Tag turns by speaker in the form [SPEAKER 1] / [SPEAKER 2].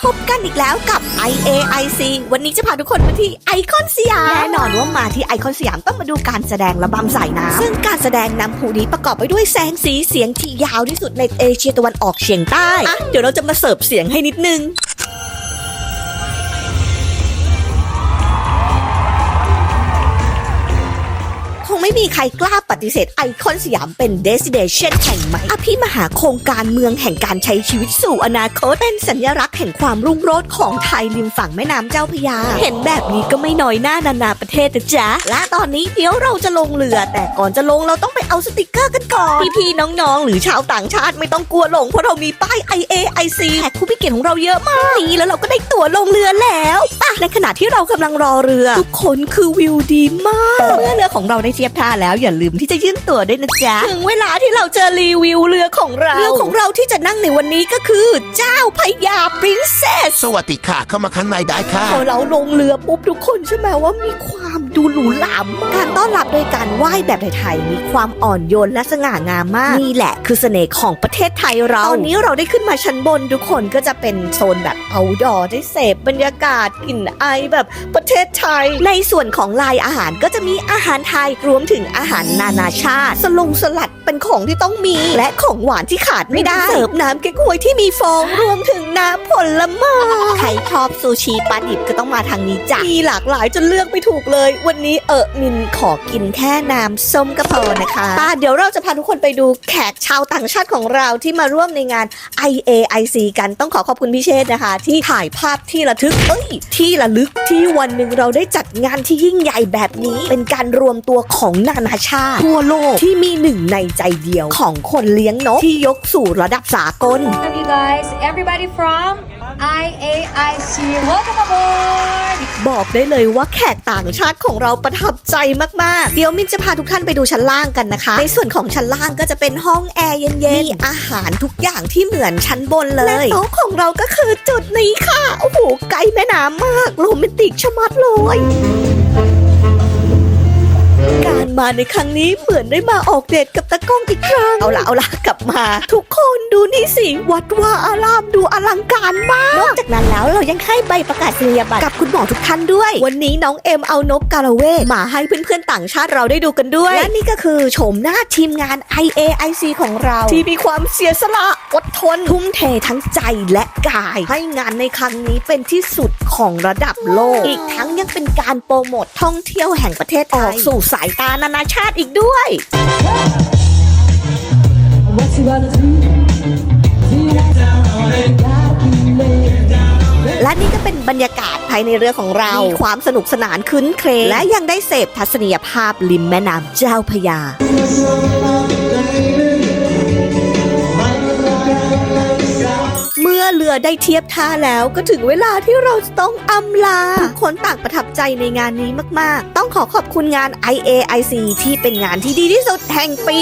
[SPEAKER 1] พบกันอีกแล้วกับ IAIC วันนี้จะพาทุกคนมาที่ไอคอนสยาม แน่นอนว่ามาที่ไอคอนสยามต้องมาดูการแสดงระบำสายน้ำ ซึ่งการแสดงนำผูนี้ประกอบไปด้วยแสงสีเสียงที่ยาวที่สุดในเอเชียตะวันออกเฉียงใต้อะเดี๋ยวเราจะมาเสิร์ฟเสียงให้นิดนึง ม่มีใครกล้าปฏิเสธไอคอนสยามเป็นเดส i เ a ชันแห่งใหม่อภิมหาโครงการเมืองแห่งการใช้ชีวิตสู่อนาคต เป็นสัญลักษณ์แห่งความรุ่งโรจน์ของไทยริมฝั่งแม่น้ำเจ้าพระยา เห็นแบบนี้ก็ไม่น้อยหน้านานาประเทศนะจ๊ะ และตอนนี้เดี๋ยวเราจะลงเรือ แต่ก่อนจะลงเราต้องไปเอาสติกเกอร์กันก่อน พี่ๆน้องๆ หรือชาวต่างชาติไม่ต้องกลัวหลงเพราะเรามีป้าย IAIC แขกผู้พิเกียรติของเราเยอะมากนี่แล้วเราก็ได้ตั๋วลงเรือแล้วป่ะในขณะที่เรากำลังรอเรือ ทุกคนคือวิวดีมากเมื่อเรือ ของเราได้เทียบท่าแล้วอย่าลืมที่จะยื่นตั๋วด้วยนะจ๊ะ ถึงเวลา เราจะรีวิวเรือของเรา เรือของเราที่จะนั่งในวันนี้ก็คือเจ้าพญาปรินเซส
[SPEAKER 2] สวัสดีค่ะ เข้ามาข้างในได้ค่ะ
[SPEAKER 1] พอเราลงเรือปุ๊บทุกคนใช่ไหมว่ามีความดูหรูหรามากการต้อนรับโดยการไหว้แบบไทยๆมีความอ่อนโยนและสง่างามมากนี่แหละ คือเสน่ห์ของประเทศไทยเราตอนนี้เราได้ขึ้นมาชั้นบนทุกคนก็จะเป็นโซนแบบเอาดอได้เสพบรรยากาศกลิ่นไอแบบประเทศไทย ในส่วนของลายอาหารก็จะมีอาหารไทยรวมถึงอาหารนานาชาติ สลงสลัดเป็นของที่ต้องมี และของหวานที่ขาดไม่ได้ เสิร์ฟน้ำเก๊กฮวยที่มีฟองรวมถึงน้ำผลไม้ใครชอบซูชิปลาดิบก็ต้องมาทางนี้จ้ะมีหลากหลายจนเลือกไม่ถูกเลย วันนี้เออมินขอกินแค่น้ำส้มกระเพรานะคะป้าเดี๋ยวเราจะพาทุกคนไปดูแขกชาวต่างชาติของเราที่มาร่วมในงาน IAIC กันต้องขอขอบคุณพี่เชษฐ์นะคะ ที่ถ่ายภาพที่ระทึกเอ้ย ที่ระลึกที่วันหนึ่งเราได้จัดงานที่ยิ่งใหญ่แบบนี้ เป็นการรวมตัวของนานาชาติทั่วโลกที่มีหนึ่งในใจเดียวของคนเลี้ยงนกที่ยกสู่ระดับสากล
[SPEAKER 3] Welcome you guys, everybody from IAIC. Welcome aboard!
[SPEAKER 1] บอกได้เลยว่าแขกต่างชาติของเราประทับใจมาก ๆ เดี๋ยวมินจะพาทุกท่านไปดูชั้นล่างกันนะคะ ในส่วนของชั้นล่างก็จะเป็นห้องแอร์เย็น ๆ มีอาหารทุกอย่างที่เหมือนชั้นบนเลยและโต๊ะของเราก็คือจุดนี้ค่ะ โอ้โห ไกลแม่น้ำมาก โรแมนติกชะมัดเลยการ มาในครั้งนี้เหมือนได้มาออกเดทกับตะกล้องอีกครั้ง เอาละเอาละกลับมา ทุกคนดูนี่สิ วัดว่าอารามดูอลังการมาก นอกจากนั้นแล้วเรายังให้ใบประกาศนียบัตรกับคุณหมอทุกท่านด้วย วันนี้น้องเอ็มเอานกกาละเวกมาให้เพื่อนๆต่างชาติเราได้ดูกันด้วย และนี่ก็คือโฉมหน้าทีมงาน IAIC ของเรา ที่มีความเสียสละอดทนทุ่มเททั้งใจและกาย ให้งานในครั้งนี้เป็นที่สุดของระดับโลก อีกทั้งยังเป็นการโปรโมทท่องเที่ยวแห่งประเทศไทยออกสู่สายตานานาชาติอีกด้วย
[SPEAKER 4] What you gonna do? Do you like that?
[SPEAKER 1] และนี่ก็เป็นบรรยากาศภายในเรือของเรา มีความสนุกสนานคืนเครงและยังได้เสพทัศนียภาพริมแม่น้ำเจ้าพระยา อได้เทียบท่าแล้วก็ถึงเวลาที่เราจะต้องอำลาทุกคนต่างประทับใจในงานนี้มาก ๆ ต้องขอขอบคุณงาน IAIC ที่เป็นงานที่ดีที่สุดแห่งปี